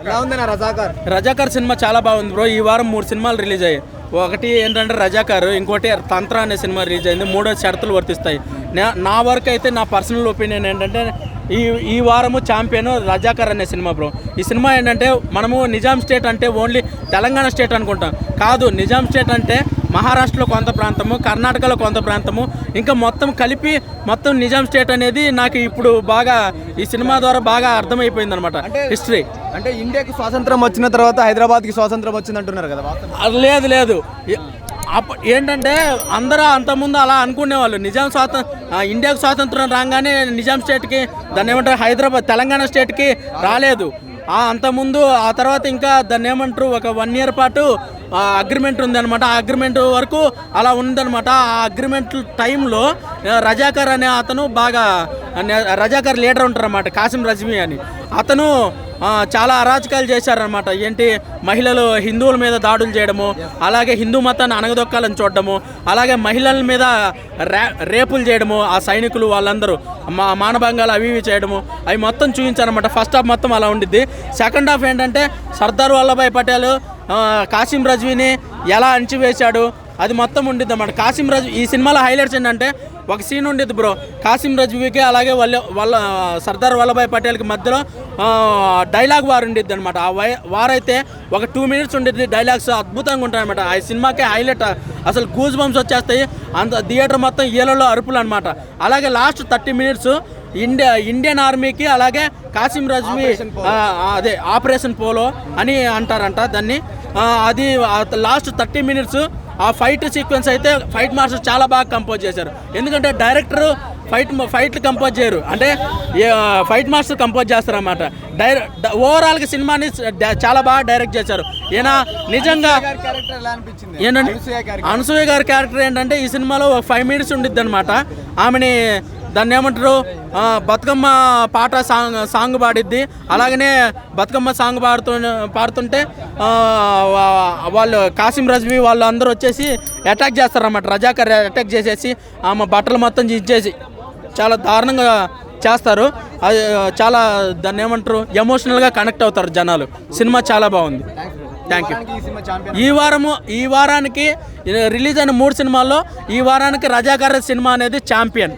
Razakar Razakar? Razakar cinema చాలా బాగుంది bro. ఈ వారం మూడు సినిమాలు రిలీజ్ అయ్యాయి. ఒకటి ఏంటంటే రజాకార్ ఇంకోటి తంత్ర అనే సినిమా రిలీజ్ అయింది. మూడో షరతులు వర్తిస్తాయి. నా- వరకు అయితే నా పర్సనల్ ఒపీనియన్ ఏంటంటే ఈ ఈ వారము ఛాంపియన్ రజాకర్ అనే సినిమా బ్రో. ఈ సినిమా ఏంటంటే మనము నిజాం స్టేట్ అంటే ఓన్లీ తెలంగాణ స్టేట్ అనుకుంటాం. కాదు నిజాం స్టేట్ అంటే మహారాష్ట్రలో కొంత ప్రాంతము కర్ణాటకలో కొంత ప్రాంతము. ఇంకా మొత్తం కలిపి మొత్తం నిజాం స్టేట్ అనేది నాకు ఇప్పుడు బాగా ఈ సినిమా ద్వారా బాగా అర్థమైపోయింది అనమాట హిస్టరీ. అంటే ఇండియాకి స్వాతంత్రం వచ్చిన తర్వాత హైదరాబాద్కి స్వాతంత్రం వచ్చింది అంటున్నారు కదా లేదు లేదు. అప్ప- ఏంటంటే అందరూ అంతకుముందు అలా అనుకునేవాళ్ళు. నిజాం స్వాతం ఆ, ఇండియాకు స్వాతంత్రం రాగానే నిజాం స్టేట్కి దాన్ని ఏమంటారు హైదరాబాద్ తెలంగాణ స్టేట్కి రాలేదు. ఆ అంతకుముందు ఆ తర్వాత ఇంకా దాన్ని ఏమంటారు ఒక వన్ ఇయర్ పాటు అగ్రిమెంట్ ఉందన్నమాట. ఆ అగ్రిమెంట్ వరకు అలా ఉందన్నమాట. ఆ అగ్రిమెంట్ టైంలో రజాకర్ అనే అతను బాగా రజాకర్ లీడర్ ఉంటారన్నమాట కాసిం రజ్మీ అని. అతను చాలా అరాచకాలు చేశారనమాట ఏంటి? మహిళలు హిందువుల మీద దాడులు చేయడము అలాగే హిందూ మతాన్ని అనగదొక్కాలని చూడడము అలాగే మహిళల మీద రేపులు చేయడము ఆ సైనికులు వాళ్ళందరూ మా మానభంగాలు అవి ఇవి చేయడము అవి మొత్తం చూపించారనమాట ఫస్ట్ హాఫ్ మొత్తం అలా ఉండిద్ది. సెకండ్ హాఫ్ ఏంటంటే సర్దార్ వల్లభాయ్ పటేల్ కాసిం రజ్వీని ఎలా అణిచివేశాడు? అది మొత్తం ఉండిద్ది అన్నమాట. కాసిం రజ్వీ ఈ సినిమాలో హైలైట్స్ ఏంటంటే ఒక సీన్ ఉండిద్ది బ్రో. కాసిం రజ్వీకి అలాగే వల్ల వాళ్ళ సర్దార్ వల్లభాయ్ పటేల్కి మధ్యలో డైలాగ్ వార్ ఉండిద్ది అనమాట ఆ వై ఒక టూ మినిట్స్ ఉండిద్ది డైలాగ్స్ అద్భుతంగా ఉంటాయి అనమాట ఆ సినిమాకే హైలైట్. అసలు గూజ్ బంప్స్ వచ్చేస్తాయి. అంత థియేటర్ మొత్తం ఏలలో అరుపులు అనమాట అలాగే last thirty minutes India Indian ఆర్మీకి అలాగే కాసిం రజ్మీ అదే ఆపరేషన్ పోలో అని అంటారంట దాన్ని. అది లాస్ట్ థర్టీ మినిట్స్ ఆ ఫైట్ సీక్వెన్స్ అయితే ఫైట్ మాస్టర్ చాలా బాగా కంపోజ్ చేశారు. ఎందుకంటే డైరెక్టర్ ఫైట్ ఫైట్లు కంపోజ్ చేయరు. అంటే ఫైట్ మాస్టర్ కంపోజ్ చేస్తారు డైర ఓవరాల్గా సినిమాని చాలా బాగా డైరెక్ట్ చేశారు. ఈయన నిజంగా ఏంటంటే అనసూయ గారి అనసూయ గారి క్యారెక్టర్ ఏంటంటే ఈ సినిమాలో ఫైవ్ మినిట్స్ ఉండిద్ది అనమాట ఆమెని దాన్ని ఏమంటారు? బతుకమ్మ పాట సాంగ్ సాంగ్ పాడిద్ది. అలాగనే బతుకమ్మ సాంగ్ పాడుతూ పాడుతుంటే వాళ్ళు కాసిం రజ్వి వాళ్ళు అందరూ వచ్చేసి అటాక్ చేస్తారన్నమాట. రజాకర్ అటాక్ చేసేసి ఆమె బట్టలు మొత్తం ఇచ్చేసి చాలా దారుణంగా చేస్తారు. అది చాలా దాన్ని ఏమంటారు? ఎమోషనల్గా కనెక్ట్ అవుతారు జనాలు. సినిమా చాలా బాగుంది. థ్యాంక్ యూ ఈ వారము ఈ వారానికి రిలీజ్ అయిన మూడు సినిమాల్లో ఈ వారానికి రజాకర్ సినిమా అనేది ఛాంపియన్